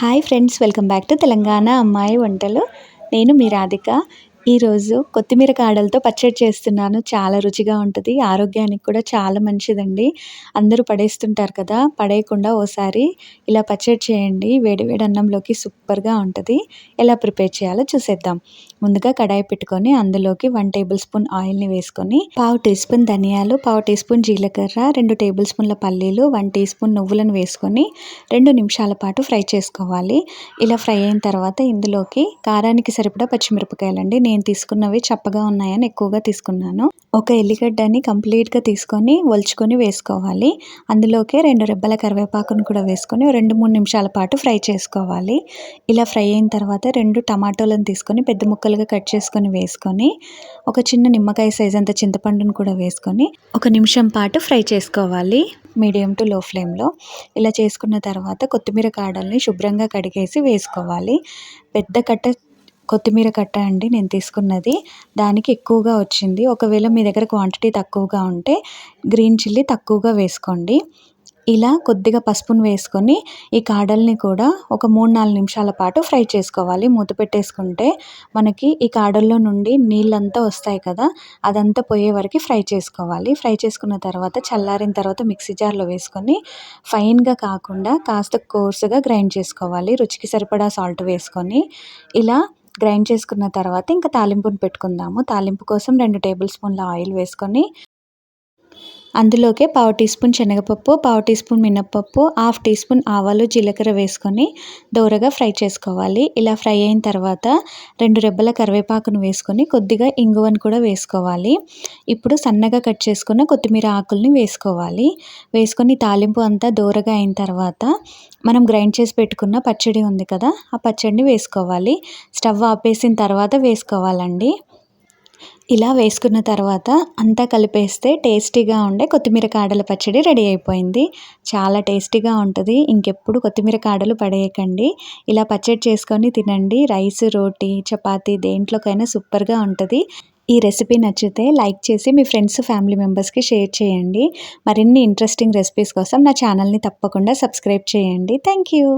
Hi friends welcome back to Telangana అమ్మాయి వంటలు. నేను మీ రాధిక. ఈరోజు కొత్తిమీర కాడలతో పచ్చడి చేస్తున్నాను. చాలా రుచిగా ఉంటుంది. ఆరోగ్యానికి కూడా చాలా మంచిదండి. అందరూ పడేస్తుంటారు కదా పడేయకుండా ఓసారి ఇలా పచ్చడి చేయండి. వేడివేడి అన్నంలోకి సూపర్గా ఉంటుంది. ఎలా ప్రిపేర్ చేయాలో చూసేద్దాం. ముందుగా కడాయి పెట్టుకొని అందులోకి వన్ టేబుల్ స్పూన్ ఆయిల్ని వేసుకొని పావు టీ స్పూన్ ధనియాలు పావు టీ స్పూన్ జీలకర్ర రెండు టేబుల్ స్పూన్ల పల్లీలు వన్ టీ స్పూన్ నువ్వులను వేసుకొని రెండు నిమిషాల పాటు ఫ్రై చేసుకోవాలి. ఇలా ఫ్రై అయిన తర్వాత ఇందులోకి కారానికి సరిపడా పచ్చిమిరపకాయలండి. నేను నేను తీసుకున్నవి చప్పగా ఉన్నాయని ఎక్కువగా తీసుకున్నాను. ఒక ఎల్లిగడ్డని కంప్లీట్గా తీసుకొని ఒలుచుకొని వేసుకోవాలి. అందులోకే రెండు రెబ్బల కరివేపాకును కూడా వేసుకొని రెండు మూడు నిమిషాల పాటు ఫ్రై చేసుకోవాలి. ఇలా ఫ్రై అయిన తర్వాత రెండు టమాటోలను తీసుకొని పెద్ద ముక్కలుగా కట్ చేసుకొని వేసుకొని ఒక చిన్న నిమ్మకాయ సైజ్ అంత చింతపండును కూడా వేసుకొని ఒక నిమిషం పాటు ఫ్రై చేసుకోవాలి. మీడియం టు లో ఫ్లేమ్లో. ఇలా చేసుకున్న తర్వాత కొత్తిమీర కాడల్ని శుభ్రంగా కడిగేసి వేసుకోవాలి. పెద్ద కట్ట కొత్తిమీర కట్ట అండి నేను తీసుకున్నది. దానికి ఎక్కువగా వచ్చింది. ఒకవేళ మీ దగ్గర క్వాంటిటీ తక్కువగా ఉంటే గ్రీన్ చిల్లీ తక్కువగా వేసుకోండి. ఇలా కొద్దిగా పసుపును వేసుకొని ఈ కాడల్ని కూడా ఒక మూడు నాలుగు నిమిషాల పాటు ఫ్రై చేసుకోవాలి. మూత పెట్టేసుకుంటే మనకి ఈ కాడల్లో నుండి నీళ్ళంతా వస్తాయి కదా అదంతా పోయే వరకు ఫ్రై చేసుకోవాలి. ఫ్రై చేసుకున్న తర్వాత చల్లారిన తర్వాత మిక్సీ జార్లో వేసుకొని ఫైన్గా కాకుండా కాస్త కోర్సుగా గ్రైండ్ చేసుకోవాలి. రుచికి సరిపడా సాల్ట్ వేసుకొని. ఇలా గ్రైండ్ చేసుకున్న తర్వాత ఇంకా తాలింపుని పెట్టుకుందాము. తాలింపు కోసం రెండు టేబుల్ స్పూన్ల ఆయిల్ వేసుకొని అందులోకే పావు టీ స్పూన్ శనగపప్పు పావు టీ స్పూన్ మినప్పప్పు హాఫ్ టీ స్పూన్ ఆవాలు జీలకర్ర వేసుకొని దోరగా ఫ్రై చేసుకోవాలి. ఇలా ఫ్రై అయిన తర్వాత రెండు రెబ్బల కరివేపాకును వేసుకొని కొద్దిగా ఇంగువను కూడా వేసుకోవాలి. ఇప్పుడు సన్నగా కట్ చేసుకున్న కొత్తిమీర ఆకుల్ని వేసుకోవాలి. వేసుకొని తాలింపు అంతా దోరగా అయిన తర్వాత మనం గ్రైండ్ చేసి పెట్టుకున్న పచ్చడి ఉంది కదా ఆ పచ్చడిని వేసుకోవాలి. స్టవ్ ఆపేసిన తర్వాత వేసుకోవాలండి. ఇలా వేసుకున్న తర్వాత అంతా కలిపేస్తే టేస్టీగా ఉండే కొత్తిమీర కాడల పచ్చడి రెడీ అయిపోయింది. చాలా టేస్టీగా ఉంటుంది. ఇంకెప్పుడు కొత్తిమీర కాడలు పడేయకండి. ఇలా పచ్చడి చేసుకొని తినండి. రైస్ రోటీ చపాతీ దేంట్లోకైనా సూపర్గా ఉంటుంది. ఈ రెసిపీ నచ్చితే లైక్ చేసి మీ ఫ్రెండ్స్ ఫ్యామిలీ మెంబర్స్కి షేర్ చేయండి. మరిన్ని ఇంట్రెస్టింగ్ రెసిపీస్ కోసం నా ఛానల్ని తప్పకుండా సబ్స్క్రైబ్ చేయండి. Thank you